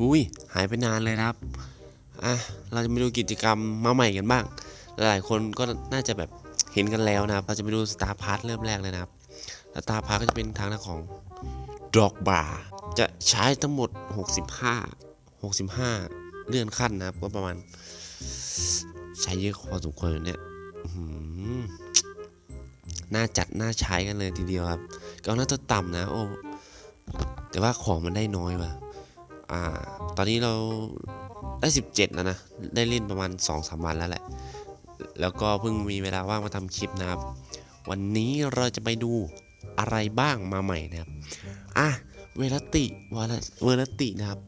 อุ้ยหายไปนานเลยครับอะเราจะมาดูกิจกรรมมาใหม่กันบ้าง หลายคนก็น่าจะแบบเห็นกันแล้วนะครับ เราจะไปดูสตาร์พาร์ทเริ่มแรกเลยนะครับสตาร์พาร์ทก็จะเป็นทางด้านของดอกบาร์จะใช้ทั้งหมด 65 65 เลื่อนขั้นนะครับ ก็ประมาณ ใช้เยอะพอสมควรอยู่เนี่ยหือน่าจัดน่าใช้กันเลยทีเดียวครับก็น่าจะต่ำนะ โอ้แต่ว่าของมันได้น้อยว่ะ อ่า ตอนนี้เราได้ 17 แล้วนะ ได้เล่นประมาณ 2-3 วันแล้วแหละ แล้วก็เพิ่งมีเวลาว่างมาทำคลิปนะครับ วันนี้เราจะไปดูอะไรบ้างมาใหม่นะครับ อะ เวลติวาลเวลตินะครับ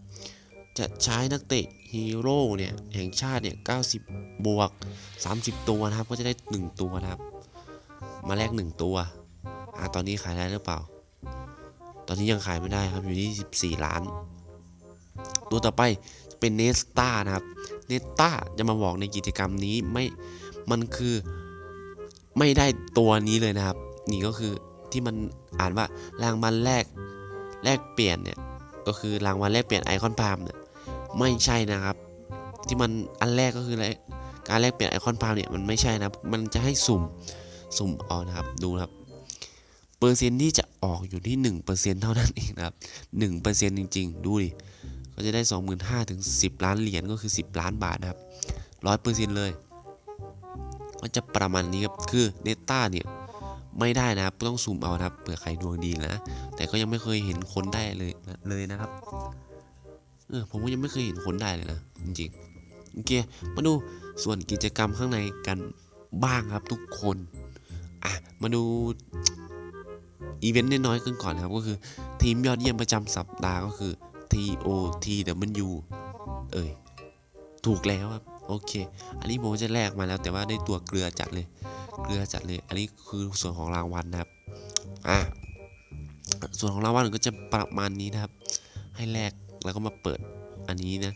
จะใช้นักเตะฮีโร่เนี่ยแห่งชาติเนี่ย 90 บวก 30 ตัวนะครับ ก็จะได้ 1 ตัวนะครับ มาแลก1 ตัว อะ ตอนนี้ขายได้หรือเปล่า ตอนนี้ยังขายไม่ได้ครับ อยู่ที่ 14 ล้าน ตัวต่อไปเป็นเนสตานะครับ เนสตาจะมาบอกในกิจกรรมนี้ไม่ มันคือไม่ได้ตัวนี้เลยนะครับ นี่ก็คือที่มันอ่านว่ารางวัลแรกแลกเปลี่ยนเนี่ย ก็คือรางวัลแลกเปลี่ยนไอคอนพามเนี่ยไม่ใช่นะครับ ที่มันอันแรกก็คืออะไรการแลกเปลี่ยนไอคอนพามเนี่ยมันไม่ใช่นะมันจะให้สุ่มสุ่มเอานะครับดูครับเปอร์เซ็นต์ที่จะออกอยู่ที่1%เท่านั้นเองนะครับ1%จริง ๆ ดูดิ ก็จะได้ 25,000ถึง10 ล้านเหรียญก็คือ 10 ล้านบาทนะครับ100%เซ็นต์เลย ก็จะประมาณนี้ครับ คือเนต้าเนี่ยไม่ได้นะครับ ต้องซูมเอานะครับเผื่อใครดวงดีนะ แต่ก็ยังไม่เคยเห็นคนได้เลยเลยนะครับเออผมก็ยังไม่เคยเห็นคนได้เลยนะ จริงๆโอเคมาดูส่วนกิจกรรมข้างในกันบ้างครับทุกคนอะมาดูอีเวนต์น้อยๆกันก่อนนะครับ ก็คือทีมยอดเยี่ยมประจำสัปดาห์ก็คือ TOTW เอ้ยถูกแล้วครับโอเค อันนี้ผมจะแลกมาแล้ว แต่ว่าได้ตัวเกลือจัดเลย เกลือจัดเลย อันนี้คือส่วนของรางวัลนะครับ อะ ส่วนของรางวัลก็จะประมาณนี้นะครับ ให้แลกแล้วก็มาเปิดอันนี้นะ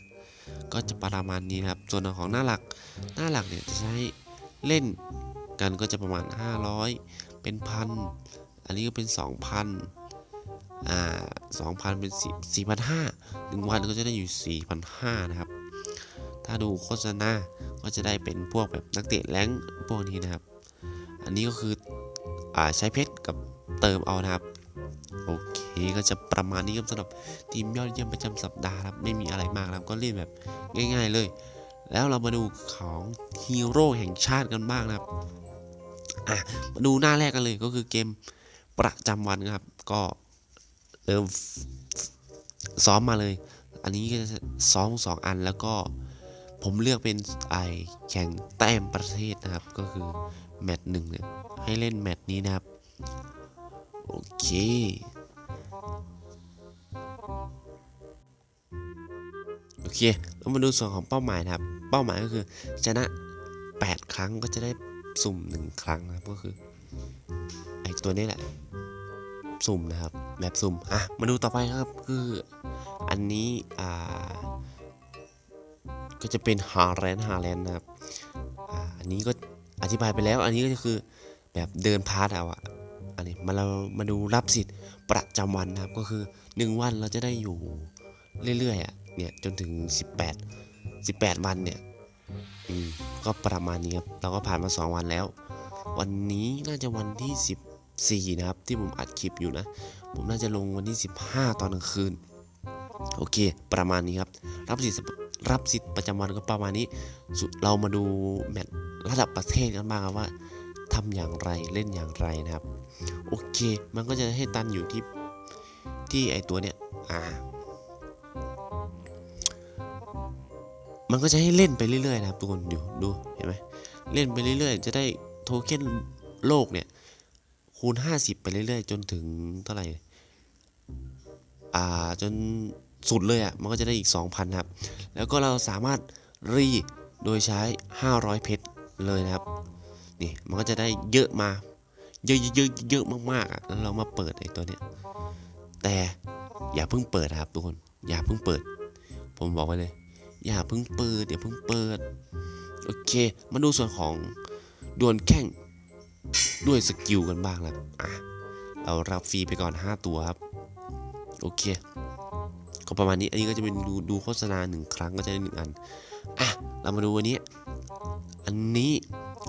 ก็จะประมาณนี้นะครับ ส่วนของหน้าหลัก หน้าหลักเนี่ยจะใช้เล่นกันก็จะประมาณ 500 เป็นพัน อันนี้ก็เป็น 2,000 อ่า2,000เป็น4 4,500หนึ่งวันก็จะได้อยู่4,500นห้านะครับ ถ้าดูโฆษณาก็จะได้เป็นพวกแบบนักเตะแรงพวกนี้นะครับ อันนี้ก็คืออ่าใช้เพชรกับเติมเอานะครับโอเคก็จะประมาณนี้ครับสำหรับทีมยอดเยี่ยมประจำสัปดาห์ครับไม่มีอะไรมากนะครับก็เล่นแบบง่าย ๆเลย แล้วเรามาดูของฮีโร่แห่งชาติกันบ้างนะครับอะมาดูหน้าแรกกันเลยก็คือเกมประจำวันครับ ก็ เริ่มซ้อมมาเลย อันนี้ก็จะซ้อมสองอันแล้วก็ผมเลือกเป็นไอแข่งแต้มประเทศนะครับ ก็คือแมตช์หนึ่งเนี่ยให้เล่นแมตช์นี้นะครับ โอเคโอเคเรามาดูส่วนของเป้าหมายนะครับ เป้าหมายก็คือชนะ 8 ครั้งก็จะได้สุ่ม 1 ครั้งนะครับก็คือไอตัวนี้แหละ สุ่มนะครับแบบสุ่มอะมาดูต่อไปครับคืออันนี้อ่าก็จะเป็นฮาแลนด์ฮาแลนด์นะครับอ่าอันนี้ก็อธิบายไปแล้ว อันนี้ก็คือแบบเดินพาร์ทเอาอะอันนี้มาเรามาดูรับสิทธิ์ประจำวันนะครับก็คือ 1 วันเราจะได้อยู่เรื่อยๆอะเนี่ยจนถึง 18 18 วันเนี่ยอืมก็ประมาณนี้ครับเราก็ผ่านมา 2 วันแล้ว วันนี้น่าจะวันที่ 14 นะครับ ที่ผมอัดคลิปอยู่นะ ผมน่าจะลงวันที่ 15 ตอนกลางคืน โอเค ประมาณนี้ครับ รับสิทธิ์รับสิทธิ์ประจำวันก็ประมาณนี้เรามาดูแมตช์ระดับประเทศกันบ้างครับว่าทำอย่างไรเล่นอย่างไรนะครับ โอเค มันก็จะให้ตันอยู่ที่ที่ไอตัวเนี้ยอ่ามันก็จะให้เล่นไปเรื่อยๆนะครับทุกคนดูดูเห็นไหมเล่นไปเรื่อยๆ จะได้โทเค็นโลกเนี่ย คูณ 50 ไปเรื่อยๆ จนถึงเท่าไหร่ อ่า จนสุดเลยอะ่ะ มันก็จะได้อีก 2,000 ครับ แล้วก็เราสามารถรีโดยใช้ 500 เพชรเลยนะครับ นี่ มันก็จะได้เยอะมา เยอะเยอะๆเยอะมากๆอะแล้วเรามาเปิดไอ้ตัวเนี้ย แต่อย่าเพิ่งเปิดนะครับทุกคน อย่าเพิ่งเปิด ผมบอกไว้เลย อย่าเพิ่งเปิดอย่าเพิ่งเปิด โอเค มาดูส่วนของดวลแข่ง ด้วยสกิลกันบ้างนะอะเรารับฟรีไปก่อน 5 ตัวครับ โอเค ก็ประมาณนี้ อันนี้ก็จะเป็นดูดูโฆษณาหนึ่งครั้งก็จะได้หนึ่งอัน อะ เรามาดูอันนี้ อันนี้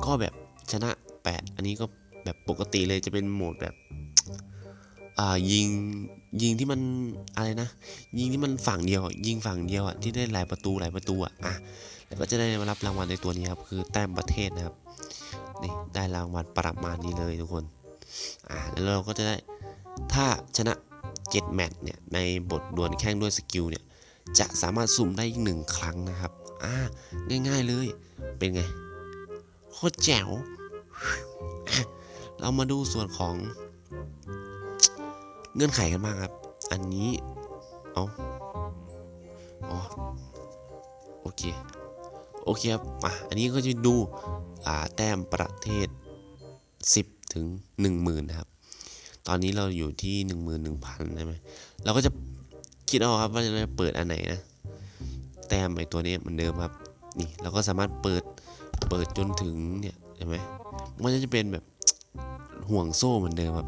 ก็แบบชนะ 8 อันนี้ก็แบบปกติเลยจะเป็นโหมดแบบ อ่ายิงยิงที่มันอะไรนะ ยิงที่มันฝั่งเดียว ยิงฝั่งเดียวอะที่ได้หลายประตูหลายประตูอะ อะ แล้วก็จะได้มารับรางวัลในตัวนี้ครับ คือแต้มประเทศนะครับ นี่ได้รางวัลประมาณนี้เลยทุกคน อ่าแล้วเราก็จะได้ถ้าชนะ 7 แมตช์เนี่ยในบทดวลแข่งด้วยสกิลเนี่ยจะสามารถสุ่มได้อีกหนึ่งครั้งนะครับ อ่า ง่ายๆเลย เป็นไง โคตรแจ๋ว เรามาดูส่วนของ เงื่อนไขกันบ้างครับ อันนี้ เอาอ๋อ โอเค โอเคครับอะอันนี้ก็จะดูอ่าแต้มประเทศ 10 ถึง 10,000นะครับ ตอนนี้เราอยู่ที่ 11,000ใช่ไหมเราก็จะคิดเอาครับว่าจะเปิดอันไหนนะ แต้มไอตัวนี้เหมือนเดิมครับ นี่เราก็สามารถเปิด เปิดจนถึงเนี่ยเห็นไหมมันจะเป็นแบบห่วงโซ่เหมือนเดิมครับ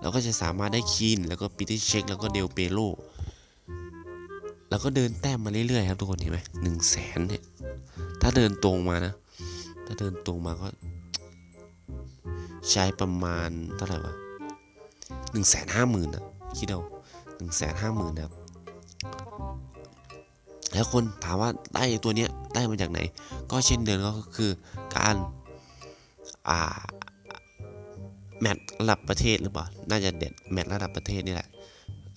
เราก็จะสามารถได้คีนแล้วก็ปิติเช็คแล้วก็เดลเปโล แล้วก็เดินแต้มมาเรื่อยๆครับทุกคนเห็นไหมหนึ่งแสนเนี่ย ถ้าเดินตรงมานะ ถ้าเดินตรงมาก็ ใช้ประมาณเท่าไหร่วะหนึ่งแสนห้าหมื่นอะคิดเอาหนึ่งแสนห้าหมื่นนะครับ แล้วคนถามว่าได้ตัวเนี้ยได้มาจากไหน ก็เช่นเดิมก็คือการอ่าแมตช์ระดับประเทศหรือเปล่า น่าจะเด็ดแมตช์ระดับประเทศนี่แหละ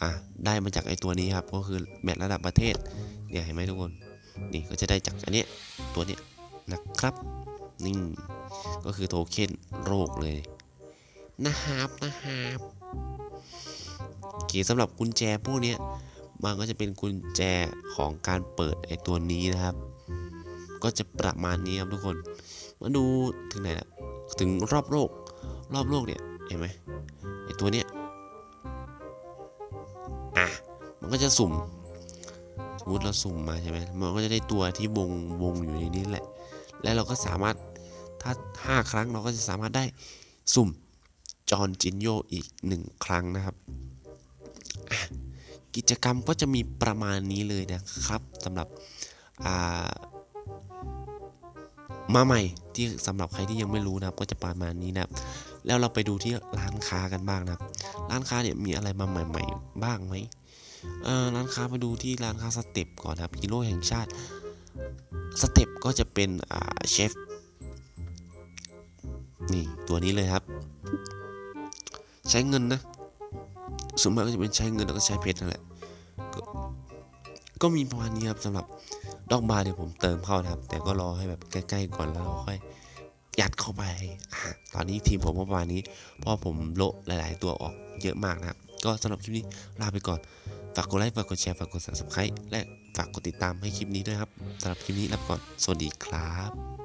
อะ ได้มาจากไอตัวนี้ครับ ก็คือแมตช์ระดับประเทศ เนี่ยเห็นไหมทุกคน นี่ก็จะได้จากอันเนี้ยตัวเนี้ยนะครับ นี่ก็คือโทเค็นโรคเลยนะครับนะครับโอเคสำหรับกุญแจพวกเนี้ยมันก็จะเป็นกุญแจของการเปิดไอตัวนี้นะครับ ก็จะประมาณนี้ครับทุกคน มาดูถึงไหนละถึงรอบโลก รอบโลกเนี่ยเห็นไหมไอตัวเนี้ยอะมันก็จะสุ่ม สมมติเราสุ่มมาใช่ไหมมันก็จะได้ตัวที่วงวงอยู่ในนี้แหละ และเราก็สามารถถ้า5ครั้งเราก็จะสามารถได้สุ่มจอนจินโยอีก1ครั้งนะครับ กิจกรรมก็จะมีประมาณนี้เลยนะครับสำหรับามาใหม่ที่สำหรับใครที่ยังไม่รู้นะครับ ก็จะประมาณนี้นะครับ แล้วเราไปดูที่ร้านค้ากันบ้างนะครับ ร้านค้าเนี่ยมีอะไรมาใหม่ ๆ บ้างไหม ร้านค้ามาดูที่ร้านค้าสเต็ปก่อนครับฮีโร่แห่งชาติสเต็ปก็จะเป็นเชฟนี่ตัวนี้เลยครับ ใช้เงินนะส่วนมากก็จะเป็นใช้เงินแล้วก็ใช้เพชรนั่นแหละก็ก็มีประมาณนี้ครับสำหรับดอกบาร์เดี๋ยวผมเติมเข้านะครับ แต่ก็รอให้แบบใกล้ๆก่อนแล้วเราค่อยยัดเข้าไปตอนนี้ทีมผมประมาณนี้เพราะผมโละหลาย ๆ ตัวออกเยอะมากนะครับ ก็สำหรับคลิปนี้ลาไปก่อนากกดไลค์ ฝากกดแชร์ ฝากกด subscribe และฝากกดติดตามให้คลิปนี้ด้วยครับสำหรับคลิปนี้ลาไปก่อน สวัสดีครับ